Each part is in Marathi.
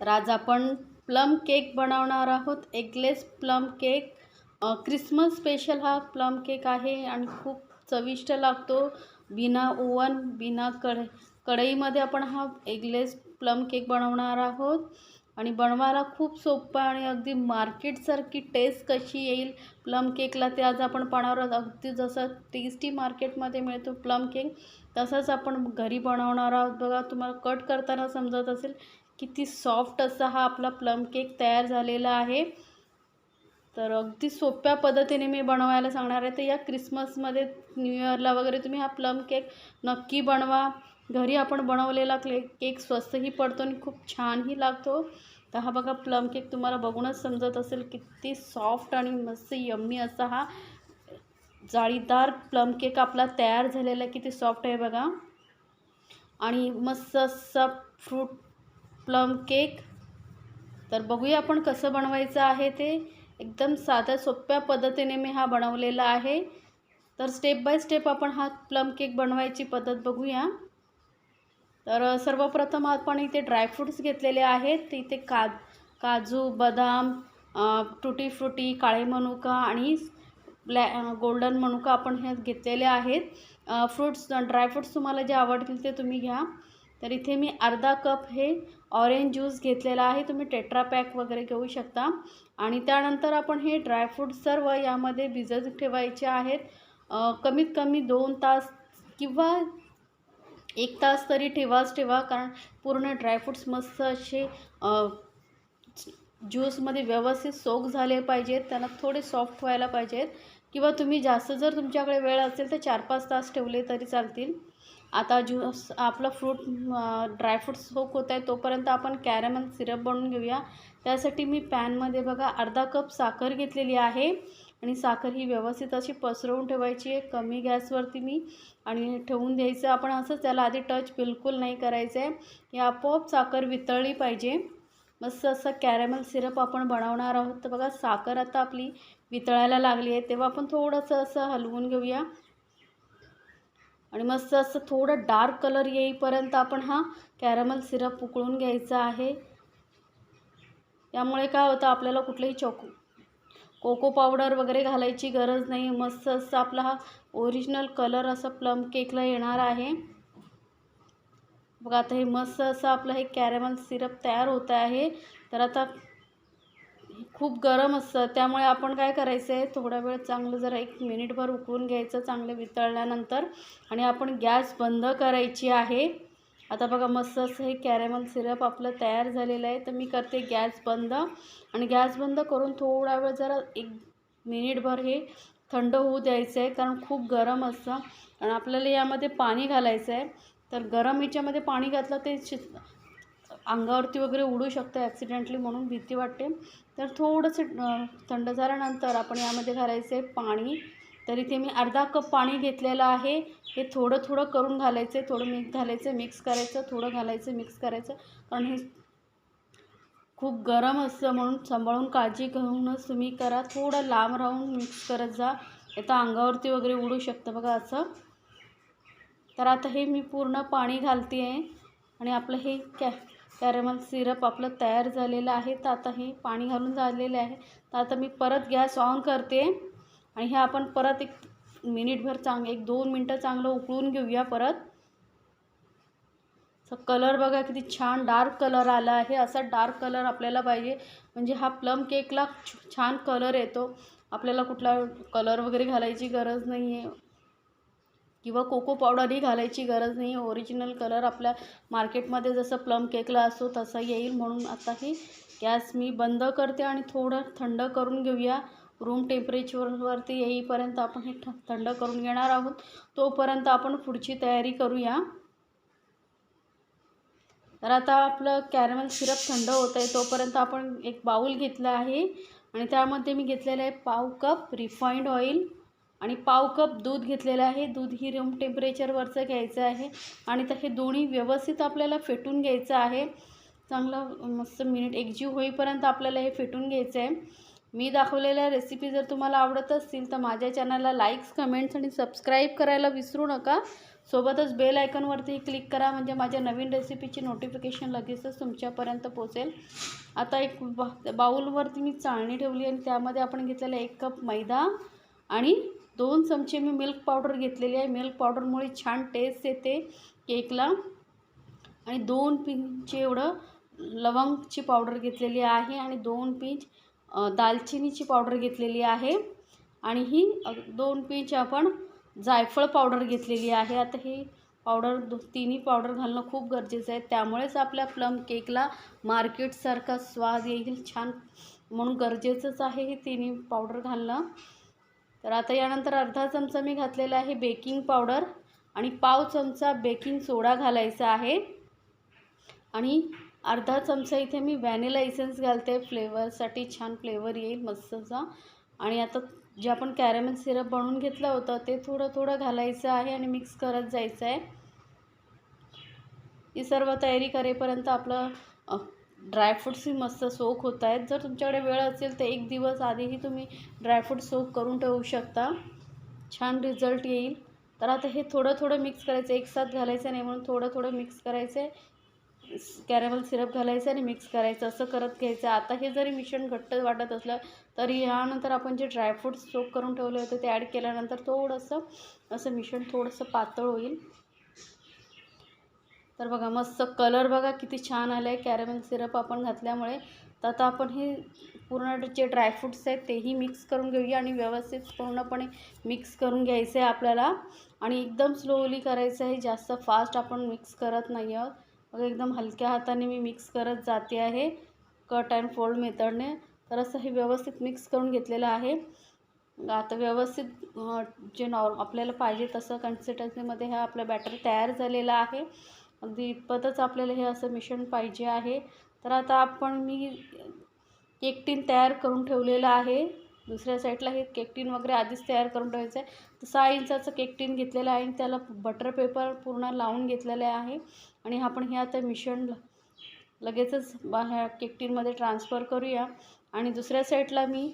तर आज आपण प्लम केक बनवणार आहोत. Eggless plum cake. Christmas special हा प्लम केक आहे आणि खूप चविष्ट लागतो. बिना ओवन बिना कढ कढईमध्ये आपण हा एगलेस प्लम केक बनवणार आहोत. आणि बनवायला खूप सोपं आणि अगदी मार्केटसारखी टेस्ट कशी येईल प्लम केकला ते आज आपण पाहणार अगदी जसं टेस्टी मार्केटमध्ये मिळतो प्लम केक तसंच आपण घरी बनवणार आहोत. बघा तुम्हाला कट करताना समजत असेल किती सॉफ्ट असा हा आपला प्लम केक तयार झालेला आहे. तर अगदी सोप्या पद्धतीने मी बनवायला सांगणार आहे. तर या क्रिसमसमध्ये न्यू इयरला वगैरे तुम्ही हा प्लम केक नक्की बनवा. घरी आपण बनवलेला क्ले केक स्वस्तही पडतो आणि खूप छानही लागतो. तर हा बघा प्लम केक तुम्हाला बघूनच समजत असेल किती सॉफ्ट आणि मस्त यम्मी असा हा जाळीदार प्लम केक आपला तयार झालेला आहे किती सॉफ्ट आहे बघा. आणि मस्त असा फ्रूट प्लम केक. तर बघूया आपण कसं बनवायचं आहे ते. एकदम साध्या सोप्या पद्धतीने मी हा बनवलेला आहे. तर स्टेप बाय स्टेप आपण हा प्लम केक बनवायची पद्धत बघूया. तर सर्वप्रथम आपण इथे ड्रायफ्रूट्स घेतलेले आहेत. इथे का काजू बदाम टुटी फ्रुटी काळे मनुका आणि ब्लॅ गोल्डन मनुका आपण हे घेतलेले आहेत. फ्रूट्स ड्रायफ्रूट्स तुम्हाला जे आवडतील ते तुम्ही घ्या. तर इथे मी अर्धा कप हे ऑरेंज ज्यूस घेतलेला आहे. तुम्ही टेट्रा पॅक वगैरे घेऊ शकता. आणि त्यानंतर आपण हे ड्रायफ्रूट सर्व यामध्ये भिजत ठेवायचे आहेत. कमीत कमी दोन तास किंवा एक तास तरी ठेवाच ठेवा. कारण पूर्ण ड्रायफ्रूट्स मस्त असे ज्यूसमध्ये व्यवस्थित सोक झाले पाहिजेत. त्यांना थोडे सॉफ्ट व्हायला पाहिजेत. किंवा तुम्ही जास्त जर तुमच्याकडे वेळ असेल तर चार पाच तास ठेवले तरी चालतील. आता ज्यूस आपलं फ्रूट ड्रायफ्रूट सोक होत आहे तोपर्यंत आपण कॅरमल सिरप बनवून घेऊया. त्यासाठी मी पॅनमध्ये बघा अर्धा कप साखर घेतलेली आहे. आणि साखर ही व्यवस्थित अशी पसरवून ठेवायची आहे. कमी गॅसवरती मी आणि ठेवून द्यायचं. आपण असंच त्याला आधी टच बिलकुल नाही करायचं आहे हे आपोआप साखर वितळली पाहिजे. मस्त असं कॅरेमल सिरप आपण बनवणार आहोत. तर बघा साखर आता आपली वितळायला लागली आहे. तेव्हा आपण थोडंसं असं हलवून घेऊया. आणि मस्त असं थोडं डार्क कलर येईपर्यंत आपण हा कॅरमल सिरप उकळून घ्यायचा आहे. यामुळे काय होतं आपल्याला कुठलंही चॉको कोको पावडर वगैरे घालायची गरज नाही. मस्त असं आपला हा ओरिजिनल कलर असं प्लम केकला येणार आहे. बघा आता हे मस्त असं आपलं हे कॅरेमल सिरप तयार होत आहे. तर आता खूप गरम असतं. त्यामुळे आपण काय करायचं आहे थोडा वेळ चांगलं जरा एक मिनिटभर उकळून घ्यायचं चांगलं वितळल्यानंतर. आणि आपण गॅस बंद करायची आहे. आता बघा मस्त असं हे कॅरेमल सिरप आपलं तयार झालेलं आहे. तर मी करते गॅस बंद. आणि गॅस बंद करून थोडा वेळ जरा एक मिनिटभर हे थंड होऊ द्यायचं आहे कारण खूप गरम असतं. आणि आपल्याला यामध्ये पाणी घालायचं आहे. तर गरम ह्याच्यामध्ये पाणी घातलं ते शि अंगावरती वगैरे उडू शकतं ॲक्सिडेंटली म्हणून भीती वाटते. तर थोडंसं थंड झाल्यानंतर आपण यामध्ये घालायचं आहे पाणी. तर इथे मी अर्धा कप पाणी घेतलेलं आहे. हे थोडं थोडं करून घालायचं आहे. थोडं मिक्स घालायचं मिक्स करायचं थोडं घालायचं मिक्स करायचं. कारण हे खूप गरम असतं म्हणून सांभाळून काळजी घेऊनच तुम्ही करा. थोडं लांब राहून मिक्स करत जा. आता अंगावरती वगैरे उडू शकतं बघा असं. तर आता हे मी पूर्ण पाणी घालते आहे. आणि आपलं हे कॅ कॅरेमल सिरप आपलं तयार झालेलं आहे. तर आता हे पाणी घालून झालेले आहे. तर आता मी परत गॅस ऑन करते. आणि हे आपण परत एक मिनिटभर चांग एक दोन मिनटं चांगलं उकळून घेऊया परत. कलर बघा किती छान डार्क कलर आला आहे. असा डार्क कलर आपल्याला पाहिजे. म्हणजे हा प्लम केकला छान कलर येतो. आपल्याला कुठला कलर वगैरे घालायची गरज नाही आहे किंवा कोको पावडरही घालायची गरज नाही. ओरिजिनल कलर आपल्या मार्केटमध्ये जसं प्लम केकला असतो तसा येईल म्हणून आता हे गॅस मी बंद करते आणि थोडं थंड करून घेऊया. रूम टेम्परेचरवरती येईपर्यंत आपण हे थ थंड करून घेणार आहोत. तोपर्यंत आपण पुढची तयारी करूया. तर आता आपलं कॅरमल सिरप थंड होत आहे तोपर्यंत आपण एक बाऊल घेतला आहे. आणि त्यामध्ये मी घेतलेलं आहे पाव कप रिफाईंड ऑइल आणि पाव कप दूध घेतलेलं आहे. दूध ही रूम टेम्परेचरवरचं घ्यायचं आहे. आणि तर हे दोन्ही व्यवस्थित आपल्याला फेटून घ्यायचं आहे. चांगलं मस्त मिनिट एकजीव होईपर्यंत आपल्याला हे फेटून घ्यायचं आहे. मी दाखवलेल्या रेसिपी जर तुम्हाला आवडत असतील तर माझ्या चॅनलला लाईक्स कमेंट्स आणि सबस्क्राईब करायला विसरू नका. सोबतच बेल आयकॉनवरती क्लिक करा. म्हणजे माझ्या नवीन रेसिपीची नोटिफिकेशन लगेचच तुमच्यापर्यंत पोचेल आता एक बा बाऊलवरती मी चाळणी ठेवली आणि त्यामध्ये आपण घेतलेला एक कप मैदा आणि दोन चमचे मी मिल्क पावडर घेतलेली आहे. मिल्क पावडरमुळे छान टेस्ट येते केकला आणि दोन पिंच एवढं लवंगची पावडर घेतलेली आहे आणि दोन पिंच दालचिनीची पावडर घेतलेली आहे. आणि ही दोन पिंच आपण जायफळ पावडर घेतलेली आहे. आता ही पावडर तिन्ही पावडर घालणं खूप गरजेचं आहे. त्यामुळेच आपल्या प्लम केकला मार्केटसारखा स्वाद येईल छान म्हणून गरजेचंच आहे हे तिन्ही पावडर घालणं. तर आता यानंतर अर्धा चमचा मी घातलेला आहे बेकिंग पावडर आणि पाव चमचा बेकिंग सोडा घालायचा आहे. आणि अर्धा चमचा इथे मी व्हॅनिला इसेन्स घालते. फ्लेवरसाठी छान फ्लेवर येईल मस्तचा आणि आता जे आपण कॅरेमेल सिरप बनवून घेतलं होतं ते थोडं थोडं घालायचं आहे आणि मिक्स करत जायचं आहे ही सर्व तयारी करेपर्यंत आपलं ड्रायफ्रूट्सही मस्त सोक होत आहेत. जर तुमच्याकडे वेळ असेल तर एक दिवस आधीही तुम्ही ड्रायफ्रूट सोक करून ठेवू शकता. छान रिझल्ट येईल. तर आता हे थोडं थोडं मिक्स करायचं. एकसाथ घालायचं नाही म्हणून थोडं थोडं मिक्स करायचं. आहे कॅरेमल सिरप घालायचं आणि मिक्स करायचं. असं करत घ्यायचं. आता हे जरी मिश्रण घट्ट वाटत असलं तरी ह्यानंतर आपण जे ड्रायफ्रूट्स सोक करून ठेवले होते ते ॲड केल्यानंतर थोडंसं असं मिश्रण थोडंसं पातळ होईल. तर बघा मस्त कलर बघा किती छान आलं आहे कॅरेमेल सिरप आपण घातल्यामुळे. तर आता आपण हे पूर्ण जे ड्रायफ्रूट्स आहेत तेही मिक्स करून घेऊया आणि व्यवस्थित पूर्णपणे मिक्स करून घ्यायचं आहे आपल्याला. आणि एकदम स्लोली करायचं आहे. जास्त फास्ट आपण मिक्स करत नाही आहोत. बघा एकदम हलक्या हाताने मी मिक्स करत जाते आहे. कट अँड फोल्ड मेथडने तर असं हे व्यवस्थित मिक्स करून घेतलेलं आहे. आता व्यवस्थित जे नॉर्म आपल्याला पाहिजे तसं कन्सिस्टन्सीमध्ये हा आपला बॅटर तयार झालेला आहे. अगदी इतपतच आपल्याला हे असं मिश्रण पाहिजे आहे. तर आता आपण मी केक टीन तयार करून ठेवलेलं आहे. दुसऱ्या साईडला हे केक टीन वगैरे आधीच तयार करून ठेवायचं आहे तर सहा इंचाचं केक टीन घेतलेलं आहे आणि त्याला बटर पेपर पूर्ण लावून घेतलेलं आहे. आणि आपण हे आता मिश्रण ल- लगेचच ह्या केक टीनमध्ये ट्रान्सफर करूया. आणि दुसऱ्या साईडला मी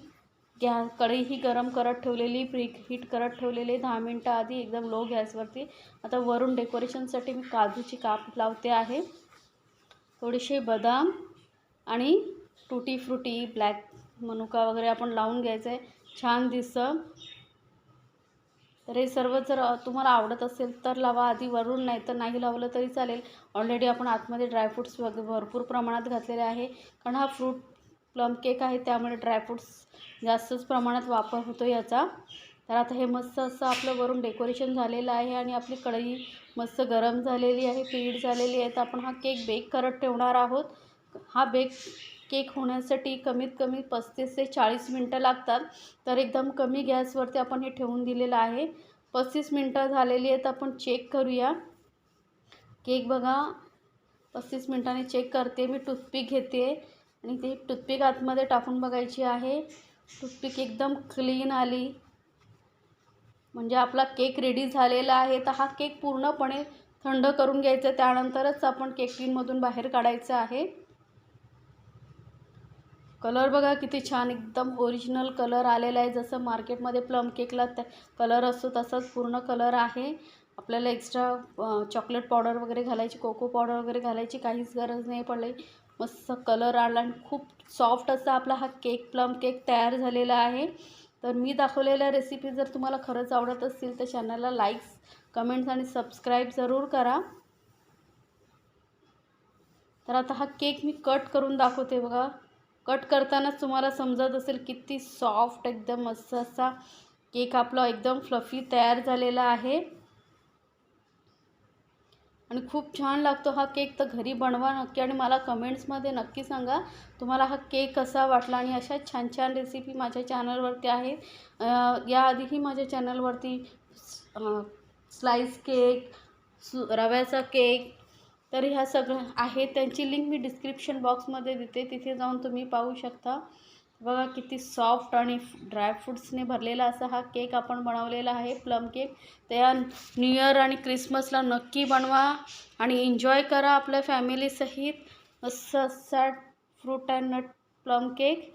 गॅ कढई ही गरम करत ठेवलेली प्री हीट करत ठेवलेली दहा मिनटं आधी एकदम लो गॅसवरती. आता वरून डेकोरेशनसाठी मी काजूची काप लावते आहे. थोडेसे बदाम आणि टुटी फ्रुटी ब्लॅक मनुका वगैरे आपण लावून घ्यायचं आहे छान दिसतं. तर हे सर्व जर तुम्हाला आवडत असेल तर लावा. आधी वरून नाही तर नाही लावलं तरी चालेल. ऑलरेडी आपण आतमध्ये ड्रायफ्रूट्स वगैरे भरपूर प्रमाणात घातलेले आहे. कारण हा फ्रूट प्लम केक आहे त्यामुळे ड्रायफ्रूट्स जास्तच प्रमाणात वापर होतो याचा. तर आता हे मस्त असं आपलं वरून डेकोरेशन झालेलं आहे आणि आपली कढई मस्त गरम झालेली आहे पीठ झालेली आहे. तर आपण हा केक बेक करत ठेवणार आहोत. हा बेक केक होण्यासाठी कमीत कमी पस्तीस ते चाळीस मिनटं लागतात. तर एकदम कमी गॅसवरती आपण हे ठेवून दिलेलं आहे. पस्तीस मिनटं झालेली आहेत आपण चेक करूया. केक बघा पस्तीस मिनटांनी चेक करते मी टूथपिक घेते. आणि ते टूथपिक आतमध्ये टाकून बघायची आहे. टूथपिक एकदम क्लीन आली. म्हणजे आपला केक रेडी झालेला आहे. तर हा केक पूर्णपणे थंड करून घ्यायचा. त्यानंतरच आपण केक टीनमधून बाहेर काढायचं आहे. कलर बघा किती छान एकदम ओरिजिनल कलर आलेला आहे. जसं मार्केटमध्ये प्लम केकला त्या कलर असतो तसाच पूर्ण कलर आहे. आपल्याला एक्स्ट्रा चॉकलेट पावडर वगैरे घालायची कोको पावडर वगैरे घालायची काहीच गरज नाही पडली. मस्त कलर आला आणि खूप सॉफ्ट असा आपला हा केक प्लम केक तयार झालेला आहे. तर मी दाखवलेल्या रेसिपी जर तुम्हाला खरंच आवडत असतील तर चॅनलला लाईक्स कमेंट्स आणि सबस्क्राईब जरूर करा. तर आता हा केक मी कट करून दाखवते बघा. कट करतानाच तुम्हाला समजत असेल किती सॉफ्ट एकदम मस्त असा केक आपला एकदम फ्लफी तयार झालेला आहे. आणि खूप छान लागतो हा केक. तर घरी बनवा नक्की आणि मला कमेंट्समध्ये नक्की सांगा तुम्हाला हा केक कसा वाटला आणि अशा छान छान रेसिपी माझ्या चॅनलवरती आहे याआधीही माझ्या चॅनलवरती स्लाईस केक सु रव्याचा केक तर ह्या सगळं आहे त्यांची लिंक मी डिस्क्रिप्शन बॉक्समध्ये देते. तिथे जाऊन तुम्ही पाहू शकता. बघा किती सॉफ्ट आणि ड्रायफ्रूट्सने भरलेला असा हा केक आपण बनवलेला आहे प्लम केक तर या न्यू इयर आणि क्रिसमसला नक्की बनवा आणि एन्जॉय करा आपल्या फॅमिलीसहित मस्त असा fruit and nut plum cake